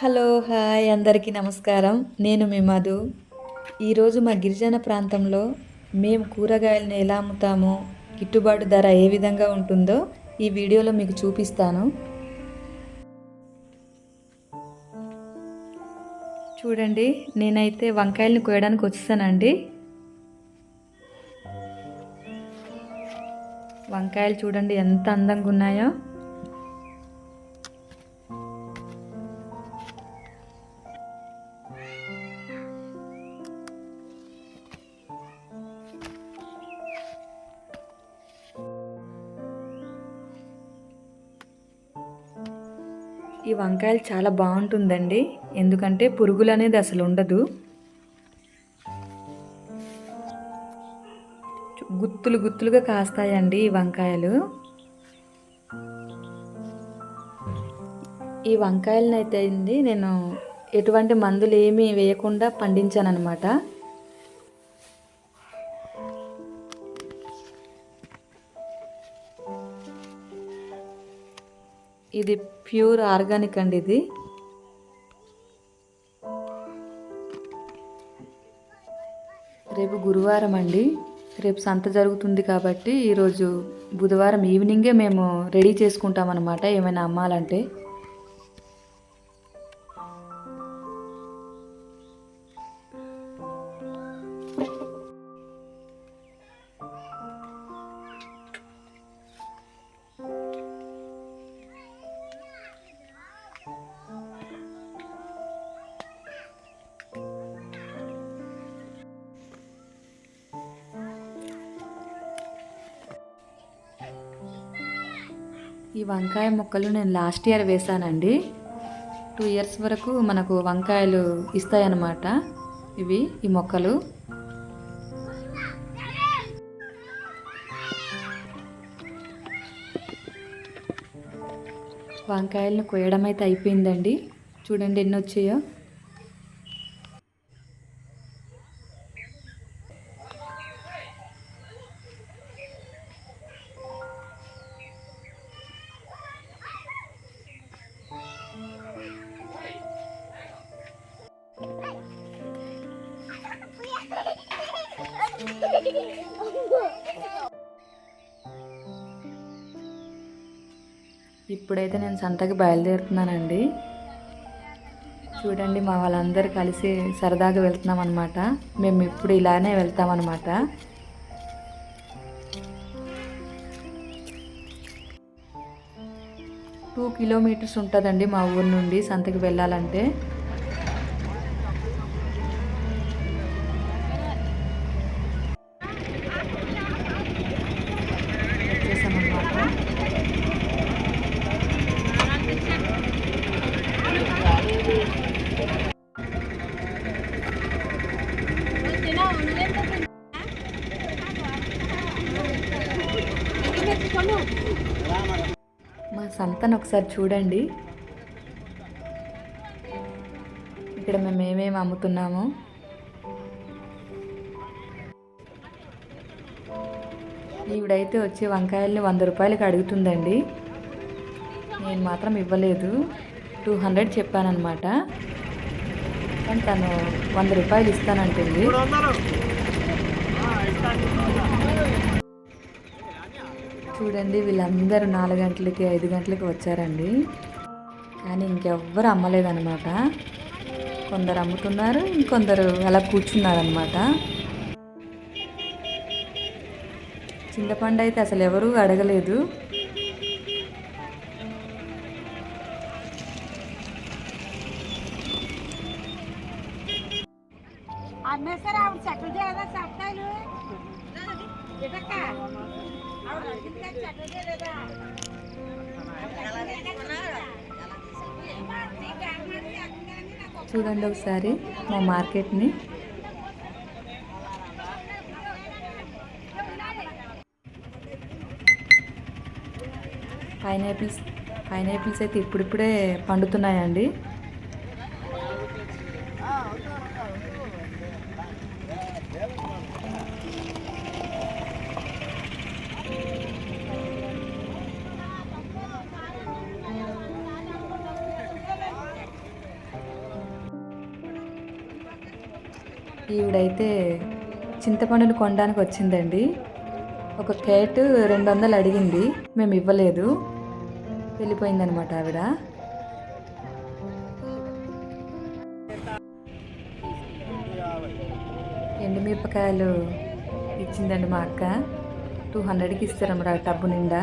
Hello hi అందరికీ నమస్కారం. నేను మీ మధు. ఈరోజు మా గిరిజన ప్రాంతంలో మేము కూరగాయలను ఎలా అమ్ముతామో గిట్టుబాటు ధర ఏ విధంగా ఉంటుందో ఈ వీడియోలో మీకు చూపిస్తాను. చూడండి నేనైతే వంకాయలను కోయడానికి వచ్చేసానండి. వంకాయలు చూడండి ఎంత అందంగా ఉన్నాయో. ఈ వంకాయలు చాలా బాగుంటుందండి. ఎందుకంటే పురుగులు అనేది అసలు ఉండదు. గుత్తులు గుత్తులుగా కాస్తాయండి ఈ వంకాయలు. ఈ వంకాయలను అయితే అండి నేను ఎటువంటి మందులు ఏమీ వేయకుండా పండించాను అనమాట ఇది ప్యూర్ ఆర్గానిక్ అండి ఇది. రేపు గురువారం అండి. రేపు సంత జరుగుతుంది కాబట్టి ఈరోజు బుధవారం ఈవినింగే మేము రెడీ చేసుకుంటాం అనమాట ఏమైనా అమ్మాలంటే. ఈ వంకాయ మొక్కలు నేను లాస్ట్ ఇయర్ వేసానండి. టూ ఇయర్స్ వరకు మనకు వంకాయలు ఇస్తాయన్నమాట. ఇవి ఈ మొక్కలు. వంకాయలను కోయడం అయితే అయిపోయిందండి. చూడండి ఎన్ని వచ్చాయో. ఇప్పుడైతే నేను సంతకి బయలుదేరుతున్నానండి. చూడండి మా వాళ్ళందరూ కలిసి సరదాగా వెళ్తున్నాం అనమాట మేము ఇప్పుడు ఇలానే వెళ్తాం అనమాట టూ కిలోమీటర్స్ ఉంటుందండి మా ఊరు నుండి సంతకి వెళ్ళాలంటే. ఒకసారి చూడండి. ఇక్కడ మేము ఏమేమి అమ్ముతున్నాము. ఈవిడైతే వచ్చి వంకాయల్ని వంద రూపాయలకి అడుగుతుందండి. నేను మాత్రం ఇవ్వలేదు. టూ హండ్రెడ్ చెప్పానమాట కానీ తను వంద రూపాయలు ఇస్తానంటుంది. చూడండి వీళ్ళందరూ నాలుగు గంటలకి ఐదు గంటలకి వచ్చారండి. కానీ ఇంకెవ్వరు అమ్మలేదన్నమాట. కొందరు అమ్ముతున్నారు ఇంకొందరు అలా కూర్చున్నారనమాట చింతపండు అయితే అసలు ఎవరూ అడగలేదు. అమ్మేస్తారా ఆవిడ చెట్లు చేయాలా చెప్తాను. చూడండి ఒకసారి మా మార్కెట్ని. పైనాపిల్స్ పైనాపిల్స్ అయితే ఇప్పుడిప్పుడే పండుతున్నాయండి. ఈవిడైతే చింతపండుని కొనడానికి వచ్చిందండి. ఒక కేటు రెండు వందలు అడిగింది. మేము ఇవ్వలేదు. వెళ్ళిపోయిందనమాట ఆవిడ. ఎండుమిరపకాయలు ఇచ్చిందండి మా అక్క. టూ హండ్రెడ్కి ఇస్తారన్నమాట ఆ టబ్బు నిండా.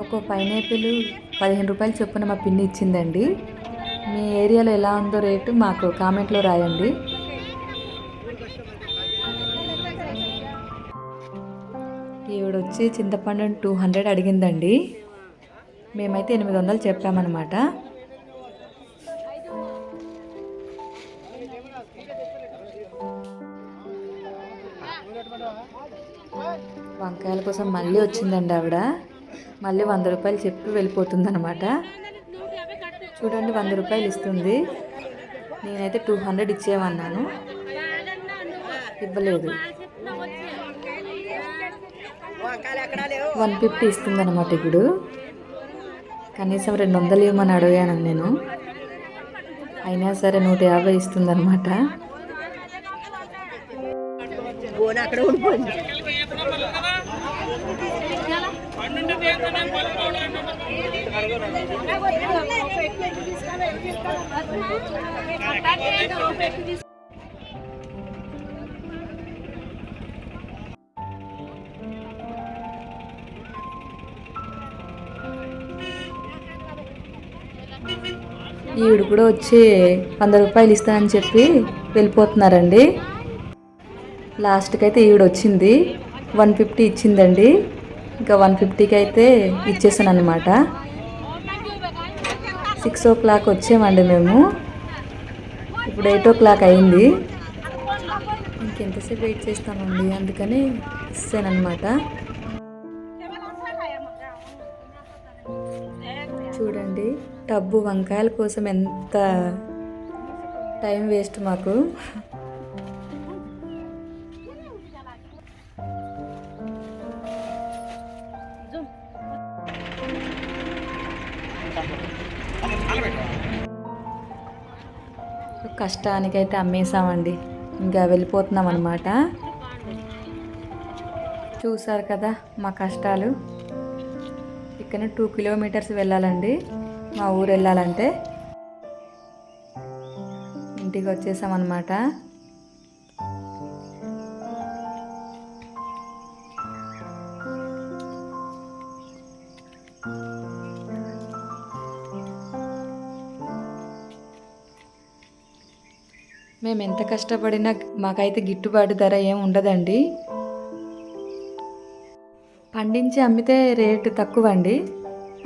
ఒక పైనాపిల్ పదిహేను రూపాయలు చొప్పున మా పిన్ని ఇచ్చిందండి. మీ ఏరియాలో ఎలా ఉందో రేటు మాకు కామెంట్లో రాయండి. ఈవిడ వచ్చి చింతపండు టూ హండ్రెడ్ అడిగిందండి. మేమైతే ఎనిమిది వందలు చెప్పామన్నమాట. వంకాయల కోసం మళ్ళీ వచ్చిందండి ఆవిడ. మళ్ళీ వంద రూపాయలు చెప్పి వెళ్ళిపోతుందన్నమాట. చూడండి వంద రూపాయలు ఇస్తుంది. నేనైతే టూ హండ్రెడ్ ఇచ్చేయమన్నాను ఇవ్వలేదు. వన్ ఫిఫ్టీ ఇస్తుంది అనమాట ఇప్పుడు. కనీసం రెండు వందలు ఇవ్వమని అడిగాను నేను. అయినా సరే నూట యాభై ఇస్తుంది అనమాట ఈవిడ కూడా వచ్చి వంద రూపాయలు ఇస్తానని చెప్పి వెళ్ళిపోతున్నారండి. లాస్ట్కి అయితే ఈవిడ వచ్చింది. వన్ ఫిఫ్టీ ఇచ్చిందండి. ఇంకా వన్ ఫిఫ్టీకి అయితే ఇచ్చేసాను అనమాట సిక్స్ ఓ క్లాక్ వచ్చామండి మేము. ఇప్పుడు ఎయిట్ ఓ క్లాక్ అయింది. ఇంకెంతసేపు వెయిట్ చేస్తామండి? అందుకని ఇస్తానమాట చూడండి టబ్బు వంకాయల కోసం ఎంత టైం వేస్ట్ మాకు. కష్టానికైతే అమ్మేసామండి ఇంకా వెళ్ళిపోతున్నాం అనమాట చూసారు కదా మా కష్టాలు. ఇక్కడ టూ కిలోమీటర్స్ వెళ్ళాలండి. మా ఊరు వెళ్ళాలంటే. ఇంటికి వచ్చేసామన్నమాట. మేము ఎంత కష్టపడినా మాకైతే గిట్టుబాటు ధర ఏం ఉండదండి. పండించి అమ్మితే రేటు తక్కువ అండి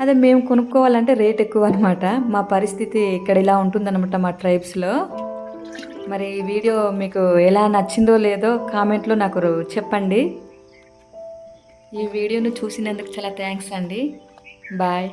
అదే మేము కొనుక్కోవాలంటే రేట్ ఎక్కువ అనమాట మా పరిస్థితి ఇక్కడ ఇలా ఉంటుందన్నమాట మా ట్రైబ్స్లో. మరి ఈ వీడియో మీకు ఎలా నచ్చిందో లేదో కామెంట్లో నాకు చెప్పండి. ఈ వీడియోను చూసినందుకు చాలా థ్యాంక్స్ అండి. బాయ్.